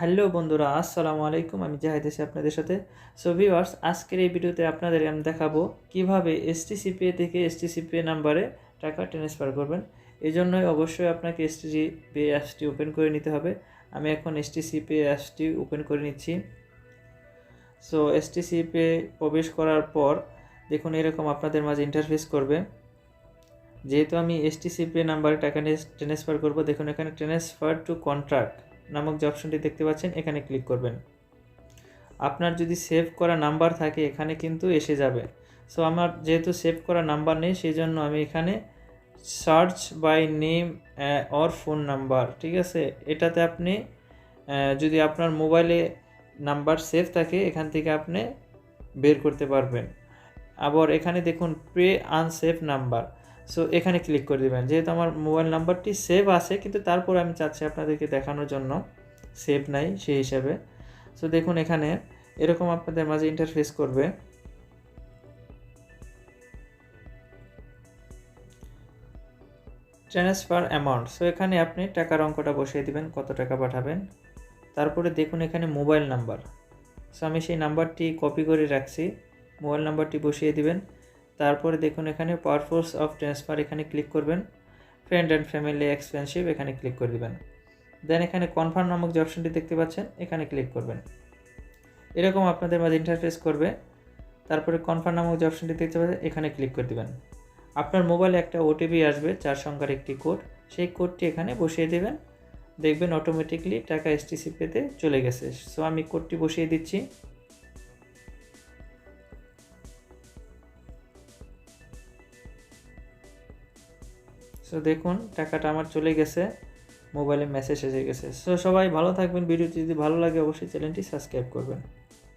Hello বন্ধুরা, আসসালামু আলাইকুম। আমি জাহিদ আছি আপনাদের সাথে। সো ভিউয়ার্স আজকের এই ভিডিওতে আপনাদের আমি দেখাবো কীভাবে এসটিসিপিএ থেকে এসটিসিপিএ নাম্বারে টাকা ট্রান্সফার করবেন। এই জন্যই অবশ্যই আপনাকে এসটিসিপিএ অ্যাপসটি ওপেন করে নিতে হবে। আমি এখন এসটিসিপিএ অ্যাপসটি ওপেন করে নিচ্ছি। সো এসটিসিপিএ প্রবেশ করার পর দেখুন এরকম আপনাদের মাঝে ইন্টারফেস করবে। যেহেতু আমি এসটিসিপিএ নাম্বারে টাকা ট্রান্সফার করব, দেখুন এখানে ট্রান্সফার টু কন্ট্রাক্ট নামক যে অপশনটি দেখতে পাচ্ছেন এখানে ক্লিক করবেন। আপনার যদি সেভ করা নাম্বার থাকে এখানে কিন্তু এসে যাবে। সো আমার যেহেতু সেভ করা নাম্বার নেই সেই জন্য আমি এখানে search by name or phone number ঠিক আছে? এটাতে আপনি আহ, যদি আপনার মোবাইলে নাম্বার সেভ থাকে এখান থেকে আপনি বের করতে পারবেন। আবার এখানে দেখুন প্রে আনসেভ নাম্বার সো এখানে ক্লিক করে দেবেন। যেহেতু আমার মোবাইল নাম্বারটি সেভ আছে, কিন্তু তারপর আমি চাচ্ছি আপনাদেরকে দেখানোর জন্য। সেভ নাই সেই হিসাবে। সো দেখুন এখানে এরকম আপনাদের মাঝে ইন্টারফেস করবে। ট্রান্সফার অ্যামাউন্ট সো এখানে আপনি টাকার অঙ্কটা বসিয়ে দিবেন, কত টাকা পাঠাবেন। তারপরে দেখুন এখানে মোবাইল নাম্বার সো আমি সেই নাম্বারটি কপি করে রাখছি। মোবাইল নাম্বারটি বসিয়ে দিবেন। তারপরে দেখুন এখানে পারপোজ অফ ট্রান্সফার এখানে ক্লিক করবেন। ফ্রেন্ড অ্যান্ড ফ্যামিলি এক্সপেন্সিভ এখানে ক্লিক করে দিবেন। দেন এখানে কনফার্ম নামক যে অপশনটি দেখতে পাচ্ছেন, এখানে ক্লিক করবেন। এরকম আপনাদের মাঝে ইন্টারফেস করবে। তারপরে কনফার্ম নামক যে অপশনটি দেখতে পাচ্ছেন, এখানে ক্লিক করে দিবেন। আপনার মোবাইলে একটা ওটিপি আসবে, চার সংখ্যার একটি কোড সেই কোডটি এখানে বসিয়ে দেবেন। দেখবেন অটোমেটিকলি টাকা এসটিসি পেতে চলে গেছে। সো আমি কোডটি বসিয়ে দিচ্ছি। সো দেখুন, টাকাটা আমার চলে গেছে। মোবাইলে মেসেজ এসে গেছে। সো সবাই ভালো থাকবেন। ভিডিওটি যদি ভালো লাগে, অবশ্যই চ্যানেলটি সাবস্ক্রাইব করবেন।